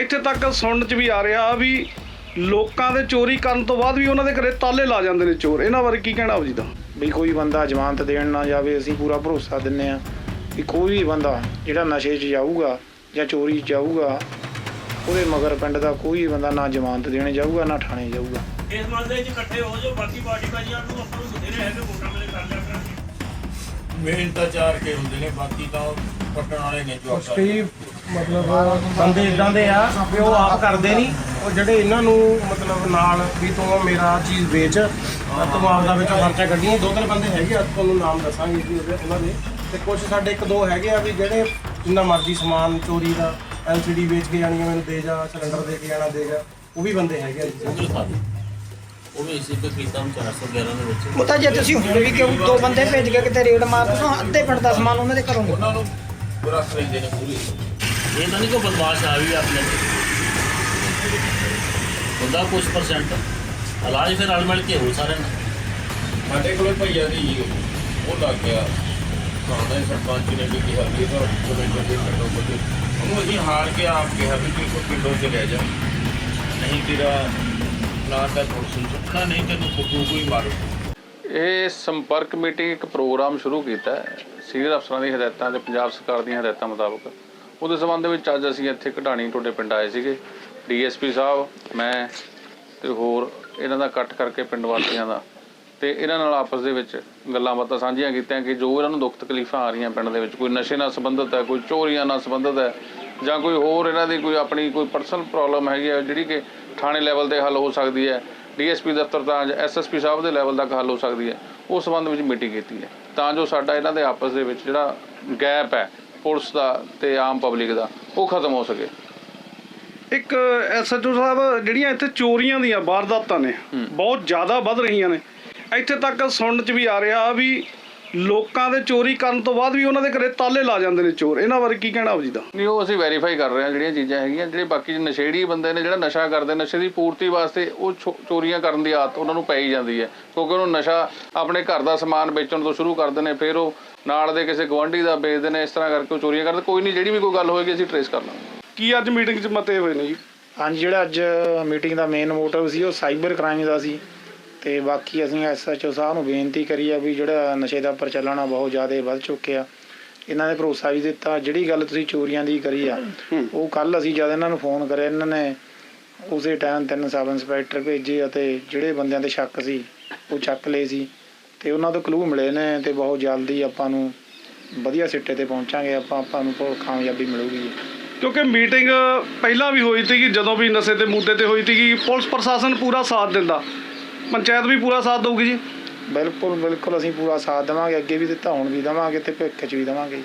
ਇੱਥੇ ਤੱਕ ਸੁਣਨ ਚ ਵੀ ਆ ਰਿਹਾ ਵੀ ਲੋਕਾਂ ਦੇ ਚੋਰੀ ਕਰਨ ਤੋਂ ਬਾਅਦ ਵੀ ਉਹਨਾਂ ਦੇ ਘਰੇ ਤਾਲੇ ਲਾ ਜਾਂਦੇ ਨੇ ਚੋਰ। ਇਹਨਾਂ ਬਾਰੇ ਕੀ ਕਹਿਣਾ ਆਪ ਜੀ ਦਾ ਵੀ ਕੋਈ ਬੰਦਾ ਜ਼ਮਾਨਤ ਦੇਣ ਨਾ ਜਾਵੇ ਅਸੀਂ ਪੂਰਾ ਭਰੋਸਾ ਦਿੰਨੇ ਆ ਵੀ ਕੋਈ ਵੀ ਬੰਦਾ ਜਿਹੜਾ ਨਸ਼ੇ 'ਚ ਜਾਊਗਾ ਜਾਂ ਚੋਰੀ 'ਚ ਜਾਊਗਾ ਉਹਦੇ ਮਗਰ ਪਿੰਡ ਦਾ ਕੋਈ ਵੀ ਬੰਦਾ ਨਾ ਜ਼ਮਾਨਤ ਦੇਣ ਜਾਊਗਾ ਨਾ ਥਾਣੇ ਜਾਊਗਾ। ਇਸ ਮਸਲੇ 'ਚ ਇਕੱਠੇ ਹੋ ਜਾਓ ਬਾਕੀ ਪਾਰਟੀ ਬਾਜੀਆਂ ਨੂੰ ਆਪਾਂ ਨੂੰ ਬਥੇਰੇ ਹੈਗੇ ਵੋਟਾਂ ਵੇਲੇ ਕਰ ਲਿਆ ਕਰਾਂਗੇ। ਮੇਨ ਤਾਂ ਚਾਰ ਕੇ ਹੁੰਦੇ ਨੇ ਬਾਕੀ ਤਾਂ ਪੱਟਣ ਵਾਲੇ ਨੇ ਜੋ ਆਪਾਂ ਮਤਲਬ ਬੰਦੇ ਇਦਾਂ ਦੇ ਆ ਵੀ ਉਹ ਆਪ ਕਰਦੇ ਨਹੀਂ। ਉਹ ਜਿਹੜੇ ਇਹਨਾਂ ਨੂੰ ਮਤਲਬ ਨਾਲ ਵੀ ਤੂੰ ਮੇਰਾ ਚੀਜ਼ ਵੇਚ ਤਾਂ ਆਪਦਾ ਵਿੱਚੋਂ ਖਰਚਾ ਕੱਢੀ। ਦੋ ਤਿੰਨ ਬੰਦੇ ਹੈਗੇ ਆ ਤੁਹਾਨੂੰ ਨਾਮ ਦੱਸਾਂਗੇ ਜੀ ਉਹਨਾਂ ਦੇ। ਤੇ ਕੁਝ ਸਾਡੇ ਇੱਕ ਦੋ ਹੈਗੇ ਆ ਵੀ ਜਿਹੜੇ ਜਿੰਨਾ ਮਰਜ਼ੀ ਸਮਾਨ ਚੋਰੀ ਦਾ ਐਲਸੀਡੀ ਵੇਚ ਕੇ ਜਾਣੀ ਮੈਨੂੰ ਦੇ ਜਾ ਸਿਲੰਡਰ ਦੇ ਕੇ ਜਾਣਾ ਦੇ ਜਾ ਉਹ ਵੀ ਬੰਦੇ ਹੈਗੇ ਆ ਜੀ। ਉਹ ਵੀ ਇਸੇ ਤੇ ਕੀਤਾ ਹੁਣ 411 ਦੇ ਵਿੱਚ। ਉਹ ਤਾਂ ਜੇ ਤੁਸੀਂ ਹੁਣ ਵੀ ਕਿਉਂ ਦੋ ਬੰਦੇ ਭੇਜ ਕੇ ਕਿਤੇ ਰੇਡ ਮਾਰ ਦੋ ਅੱਧੇ ਪਿੰਡ ਦਾ ਸਮਾਨ ਉਹਨਾਂ ਦੇ ਘਰੋਂ ਉਹਨਾਂ ਨੂੰ ਰੱਖ ਲੈਂਦੇ ਨੇ ਪੂਰੀ ਇਹ ਤਾਂ ਨਹੀਂ ਕੋਈ ਬਦਮਾਸ਼ ਆ ਵੀ ਆਪਣੇ ਹੁੰਦਾ ਕੁਝ ਪਰਸੈਂਟ ਇਲਾਜ ਫਿਰ ਰਲ ਮਿਲ ਕੇ ਹੋ ਸਾਰੇ ਨਾਲ ਸਾਡੇ ਕੋਲੇ ਭਈਆ ਦੀ ਉਹ ਲੱਗ ਗਿਆ। ਕਾਹਦਾ ਸਰਪੰਚ ਨੇ ਵੀ ਕਿਹਾ ਵੀ ਇਹ ਤਾਂ ਕਮੇਟੀ ਦੇ ਪਿੰਡੋਂ ਬੋਲੇ ਉਹਨੂੰ ਅਸੀਂ ਹਾਰ ਕੇ ਆਪ ਕਿਹਾ ਵੀ ਤੂੰ ਕੋਈ ਪਿੰਡੋਂ ਚ ਲੈ ਜਾ। ਨਹੀਂ ਤੇਰਾ ਨਾ ਤਾਂ ਪੁਲਿਸ ਚੁੱਕਣਾ ਨਹੀਂ ਤੈਨੂੰ ਕੁੱਟੂ ਕੋਈ ਮਾਰੂ। ਇਹ ਸੰਪਰਕ ਮੀਟਿੰਗ ਇੱਕ ਪ੍ਰੋਗਰਾਮ ਸ਼ੁਰੂ ਕੀਤਾ ਹੈ। ਸੀਨੀਅਰ ਅਫਸਰਾਂ ਦੀ ਹਦਾਇਤਾਂ ਤੇ ਪੰਜਾਬ ਸਰਕਾਰ ਦੀਆਂ ਹਦਾਇਤਾਂ ਮੁਤਾਬਕ। ਉਹਦੇ ਸੰਬੰਧ ਵਿੱਚ ਅੱਜ ਅਸੀਂ ਇੱਥੇ ਕਢਾਣੀ ਤੁਹਾਡੇ ਪਿੰਡ ਆਏ ਸੀਗੇ। ਡੀਐਸਪੀ ਸਾਹਿਬ, ਮੈਂ ਤੇ ਹੋਰ ਇਹਨਾਂ ਦਾ ਇਕੱਠ ਕਰਕੇ ਪਿੰਡ ਵਾਸੀਆਂ ਦਾ। ਤੇ ਇਹਨਾਂ ਨਾਲ ਆਪਸ ਦੇ ਵਿੱਚ ਗੱਲਾਂ ਬਾਤਾਂ ਸਾਂਝੀਆਂ ਕੀਤੀਆਂ ਕਿ ਜੋ ਇਹਨਾਂ ਨੂੰ ਦੁੱਖ ਤਕਲੀਫਾਂ ਆ ਰਹੀਆਂ ਪਿੰਡ ਦੇ ਵਿੱਚ, ਕੋਈ ਨਸ਼ੇ ਨਾਲ ਸੰਬੰਧਿਤ ਹੈ, ਕੋਈ ਚੋਰੀਆਂ ਨਾਲ ਸੰਬੰਧਿਤ ਹੈ ਜਾਂ ਕੋਈ ਹੋਰ ਇਹਨਾਂ ਦੀ ਕੋਈ ਆਪਣੀ ਕੋਈ ਪਰਸਨਲ ਪ੍ਰੋਬਲਮ ਹੈਗੀ ਹੈ, ਜਿਹੜੀ ਕਿ ਥਾਣੇ ਲੈਵਲ ਤੇ ਹੱਲ ਹੋ ਸਕਦੀ ਹੈ। ਡੀਐਸਪੀ ਦਫ਼ਤਰ ਤਾਂ ਐਸਐਸਪੀ ਸਾਹਿਬ ਦੇ ਲੈਵਲ ਤੱਕ ਹੱਲ ਹੋ ਸਕਦੀ ਹੈ। ਉਸ ਸੰਬੰਧ ਵਿੱਚ ਮੀਟਿੰਗ ਕੀਤੀ ਹੈ। ਤਾਂ ਜੋ ਸਾਡਾ ਇਹਨਾਂ ਦੇ ਆਪਸ ਦੇ ਵਿੱਚ ਜਿਹੜਾ ਗੈਪ ਹੈ ਪੁਲਿਸ ਦਾ ਤੇ ਆਮ ਪਬਲਿਕ ਦਾ ਉਹ ਖਤਮ ਹੋ ਸਕੇ। ਇੱਕ ਐਸਐਚਓ ਸਾਹਿਬ ਜਿਹੜੀਆਂ ਇੱਥੇ ਚੋਰੀਆਂ ਦੀਆਂ ਵਾਰਦਾਤਾਂ ਨੇ ਬਹੁਤ ਜ਼ਿਆਦਾ ਵੱਧ ਰਹੀਆਂ ਨੇ। ਇੱਥੇ ਤੱਕ ਸੁਣਨ ਚ ਵੀ ਆ ਰਿਹਾ ਵੀ ਲੋਕਾਂ ਦੇ ਚੋਰੀ ਕਰਨ ਤੋਂ ਬਾਅਦ ਵੀ ਉਹਨਾਂ ਦੇ ਘਰੇ ਤਾਲੇ ਲਾ ਜਾਂਦੇ ਨੇ ਚੋਰ। ਇਹਨਾਂ ਬਾਰੇ ਕੀ ਕਹਿਣਾ ਆਪ ਜੀ ਦਾ ਨਹੀਂ ਉਹ ਅਸੀਂ ਵੈਰੀਫਾਈ ਕਰ ਰਹੇ ਹਾਂ ਜਿਹੜੀਆਂ ਚੀਜ਼ਾਂ ਹੈਗੀਆਂ ਜਿਹੜੇ ਬਾਕੀ ਨਸ਼ੇੜੀ ਬੰਦੇ ਨੇ ਜਿਹੜਾ ਨਸ਼ਾ ਕਰਦੇ ਨਸ਼ੇ ਦੀ ਪੂਰਤੀ ਵਾਸਤੇ ਉਹ ਚੋਰੀਆਂ ਕਰਨ ਦੀ ਆਦਤ ਉਹਨਾਂ ਨੂੰ ਪੈ ਹੀ ਜਾਂਦੀ ਹੈ। ਕਿਉਂਕਿ ਉਹਨੂੰ ਨਸ਼ਾ ਆਪਣੇ ਘਰ ਦਾ ਸਮਾਨ ਵੇਚਣ ਤੋਂ ਸ਼ੁਰੂ ਕਰਦੇ ਨੇ ਫਿਰ ਉਹ ਨਾਲ ਦੇ ਕਿਸੇ ਗਵਾਂਢੀ ਦਾ ਵੇਚਦੇ ਨੇ ਇਸ ਤਰ੍ਹਾਂ ਕਰਕੇ ਉਹ ਚੋਰੀਆਂ ਕਰਦੇ। ਕੋਈ ਨਹੀਂ ਜਿਹੜੀ ਵੀ ਕੋਈ ਗੱਲ ਹੋਏਗੀ ਅਸੀਂ ਟਰੇਸ ਕਰ ਲਾਂਗੇ। ਕੀ ਅੱਜ ਮੀਟਿੰਗ 'ਚ ਮਤੇ ਹੋਏ ਨੇ ਜੀ? ਹਾਂਜੀ ਜਿਹੜਾ ਅੱਜ ਮੀਟਿੰਗ ਦਾ ਮੇਨ ਮੋਟਿਵ ਸੀ ਉਹ ਸਾਈਬਰ ਕ੍ਰਾਈਮ ਦਾ ਸੀ। ਤੇ ਬਾਕੀ ਅਸੀਂ ਐਸਐਚਓ ਸਾਹਿਬ ਨੂੰ ਬੇਨਤੀ ਕਰੀ ਆ ਵੀ ਜਿਹੜਾ ਨਸ਼ੇ ਦਾ ਪ੍ਰਚਲਨ ਆ ਬਹੁਤ ਜ਼ਿਆਦਾ ਵੱਧ ਚੁੱਕਿਆ। ਇਹਨਾਂ ਨੇ ਭਰੋਸਾ ਵੀ ਦਿੱਤਾ। ਜਿਹੜੀ ਗੱਲ ਤੁਸੀਂ ਚੋਰੀਆਂ ਦੀ ਕਰੀ ਆ, ਉਹ ਕੱਲ ਅਸੀਂ ਜਦ ਇਹਨਾਂ ਨੂੰ ਫੋਨ ਕਰਿਆ, ਇਹਨਾਂ ਨੇ ਉਸੇ ਟਾਈਮ ਤਿੰਨ ਸਬ ਇੰਸਪੈਕਟਰ ਭੇਜੇ ਅਤੇ ਜਿਹੜੇ ਬੰਦਿਆਂ ਤੇ ਸ਼ੱਕ ਸੀ, ਉਹ ਚੱਕ ਲਏ ਸੀ ਤੇ ਉਹਨਾਂ ਤੋਂ ਕਲੂ ਮਿਲੇ ਨੇ ਤੇ ਬਹੁਤ ਜਲਦੀ ਆਪਾਂ ਨੂੰ ਵਧੀਆ ਸਿੱਟੇ ਤੇ ਪਹੁੰਚਾਂਗੇ। ਆਪਾਂ ਆਪਾਂ ਨੂੰ ਬਹੁਤ ਕਾਮਯਾਬੀ ਮਿਲੂਗੀ। ਕਿਉਂਕਿ ਮੀਟਿੰਗ ਪਹਿਲਾਂ ਵੀ ਹੋਈ ਸੀਗੀ, ਜਦੋਂ ਵੀ ਨਸ਼ੇ ਦੇ ਮੁੱਦੇ ਤੇ ਹੋਈ ਸੀਗੀ, ਪੁਲਿਸ ਪ੍ਰਸ਼ਾਸਨ ਪੂਰਾ ਸਾਥ ਦਿੰਦਾ। ਪੰਚਾਇਤ ਵੀ ਪੂਰਾ ਸਾਥ ਦਊਗੀ ਜੀ? ਬਿਲਕੁਲ ਬਿਲਕੁਲ ਅਸੀਂ ਪੂਰਾ ਸਾਥ ਦੇਵਾਂਗੇ ਅੱਗੇ ਵੀ ਦਿੱਤਾ ਹੁਣ ਵੀ ਦੇਵਾਂਗੇ ਤੇ ਭਵਿੱਖ 'ਚ ਵੀ ਦੇਵਾਂਗੇ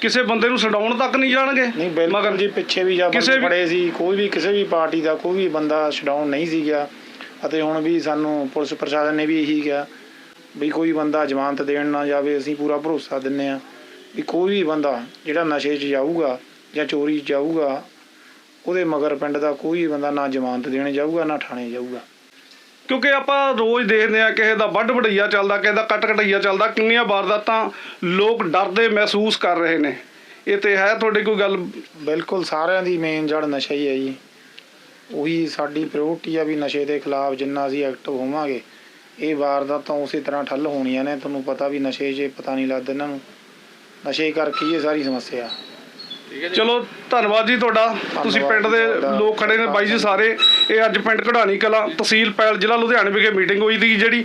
ਕਿਸੇ ਬੰਦੇ ਨੂੰ ਛਡਾਉਣ ਤੱਕ ਨਹੀਂ ਜਾਣਗੇ? ਨਹੀਂ ਬਿਲਕੁਲ ਜੀ ਪਿੱਛੇ ਵੀ ਜਾਂ ਕਿਸੇ ਬੰਦੇ ਵੀ- ਫੜੇ ਸੀ ਕੋਈ ਵੀ ਕਿਸੇ ਵੀ ਪਾਰਟੀ ਦਾ ਕੋਈ ਵੀ ਬੰਦਾ ਛਡਾਉਣ ਨਹੀਂ ਸੀ ਗਿਆ। ਅਤੇ ਹੁਣ ਵੀ ਸਾਨੂੰ ਪੁਲਿਸ ਪ੍ਰਸ਼ਾਸਨ ਨੇ ਵੀ ਇਹੀ ਕਿਹਾ ਵੀ ਕੋਈ ਬੰਦਾ ਜ਼ਮਾਨਤ ਦੇਣ ਨਾ ਜਾਵੇ ਅਸੀਂ ਪੂਰਾ ਭਰੋਸਾ ਦਿੰਨੇ ਆ ਵੀ ਕੋਈ ਵੀ ਬੰਦਾ ਜਿਹੜਾ ਨਸ਼ੇ 'ਚ ਜਾਊਗਾ ਜਾਂ ਚੋਰੀ 'ਚ ਜਾਊਗਾ ਉਹਦੇ ਮਗਰ ਪਿੰਡ ਦਾ ਕੋਈ ਵੀ ਬੰਦਾ ਨਾ ਜ਼ਮਾਨਤ ਦੇਣ ਜਾਊਗਾ ਨਾ ਥਾਣੇ ਜਾਊਗਾ। ਕਿਉਂਕਿ ਆਪਾਂ ਰੋਜ਼ ਦੇਖਦੇ ਆ ਕਿਸੇ ਦਾ ਵੱਢ ਵਡਈਆ ਚੱਲਦਾ, ਕਿਸੇ ਦਾ ਕੱਟ ਕਟਈਆ ਚੱਲਦਾ, ਕਿੰਨੀਆਂ ਵਾਰਦਾਤਾਂ ਲੋਕ ਡਰਦੇ ਮਹਿਸੂਸ ਕਰ ਰਹੇ ਨੇ। ਇਹ ਤੇ ਹੈ ਤੁਹਾਡੀ ਕੋਈ ਗੱਲ? ਬਿਲਕੁਲ, ਸਾਰਿਆਂ ਦੀ ਮੇਨ ਜੜ ਨਸ਼ਾ ਹੀ ਹੈ ਜੀ। ਉਹੀ ਸਾਡੀ ਪ੍ਰਾਇੋਰਟੀ ਆ ਵੀ ਨਸ਼ੇ ਦੇ ਖਿਲਾਫ ਜਿੰਨਾ ਅਸੀਂ ਐਕਟਿਵ ਹੋਵਾਂਗੇ। ਇਹ ਵਾਰਦਾਤਾਂ ਉਸੇ ਤਰ੍ਹਾਂ ਠੱਲ ਹੋਣੀਆਂ ਨੇ, ਤੁਹਾਨੂੰ ਪਤਾ ਵੀ ਨਸ਼ੇ 'ਚ ਪਤਾ ਨਹੀਂ ਲੱਗਦਾ ਇਹਨਾਂ ਨੂੰ। ਨਸ਼ੇ ਕਰਕੇ ਹੀ ਇਹ ਸਾਰੀ ਸਮੱਸਿਆ। ਚਲੋ ਧੰਨਵਾਦ ਜੀ ਤੁਹਾਡਾ। ਤੁਸੀਂ ਪਿੰਡ ਦੇ। ਲੋਕ ਖੜੇ ਨੇ ਬਾਈ ਜੀ ਸਾਰੇ। ਇਹ ਅੱਜ ਪਿੰਡ ਕਢਾਣੀ ਕਲਾ ਤਹਿਸੀਲ ਪੈਲ ਜ਼ਿਲ੍ਹਾ ਲੁਧਿਆਣੇ ਵਿਖੇ ਮੀਟਿੰਗ ਹੋਈ ਸੀ ਜਿਹੜੀ।